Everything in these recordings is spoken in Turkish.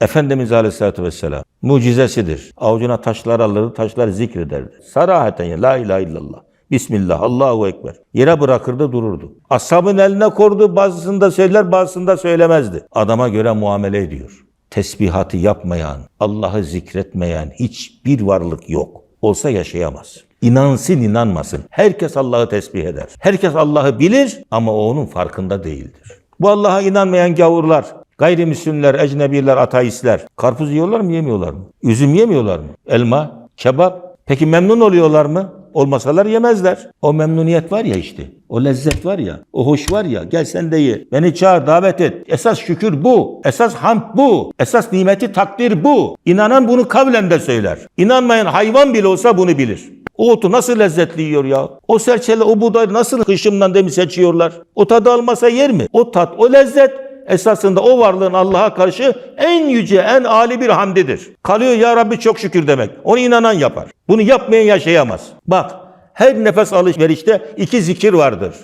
Efendimiz Aleyhisselatü Vesselam mucizesidir. Avucuna taşlar alırdı, taşlar zikrederdi. Sarahaten ya la ilahe illallah. Bismillah, Allahu Ekber. Yere bırakırdı dururdu. Ashabın eline kordu, bazısında söyler, bazısında söylemezdi. Adama göre muamele ediyor. Tesbihatı yapmayan, Allah'ı zikretmeyen hiçbir varlık yok. Olsa yaşayamaz. İnansın inanmasın. Herkes Allah'ı tesbih eder. Herkes Allah'ı bilir ama o onun farkında değildir. Bu Allah'a inanmayan gavurlar, gayrimüslimler, ecnebiler, ateistler karpuz yiyorlar mı yemiyorlar mı? Üzüm yemiyorlar mı? Elma, kebap. Peki memnun oluyorlar mı? Olmasalar yemezler. O memnuniyet var ya işte. O lezzet var ya. O hoş var ya. Gel sen de ye. Beni çağır, davet et. Esas şükür bu. Esas hamd bu. Esas nimeti takdir bu. İnanan bunu kavlen de söyler. İnanmayan hayvan bile olsa bunu bilir. O otu nasıl lezzetli yiyor ya? O serçeli, o buğday nasıl kışımdan demi seçiyorlar? O tadı almasa yer mi? O tat, o lezzet esasında o varlığın Allah'a karşı en yüce, en âli bir hamdidir. Kalıyor ya Rabbi çok şükür demek. Onu inanan yapar. Bunu yapmayan yaşayamaz. Bak her nefes alışverişte iki zikir vardır.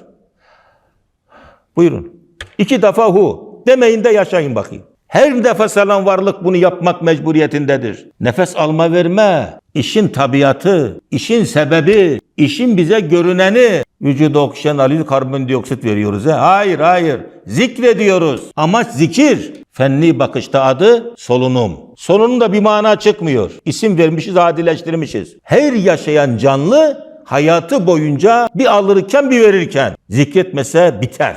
Buyurun. İki defa hu. Demeyin de yaşayın bakayım. Her nefes alan varlık bunu yapmak mecburiyetindedir. Nefes alma verme, işin tabiatı, işin sebebi, işin bize görüneni. Vücuda oksijen alıyor, karbondioksit veriyoruz. He? Hayır, hayır. Zikrediyoruz. Amaç zikir. Fenli bakışta adı solunum. Solunum da bir mana çıkmıyor. İsim vermişiz, adileştirmişiz. Her yaşayan canlı hayatı boyunca bir alırken bir verirken zikretmese biter.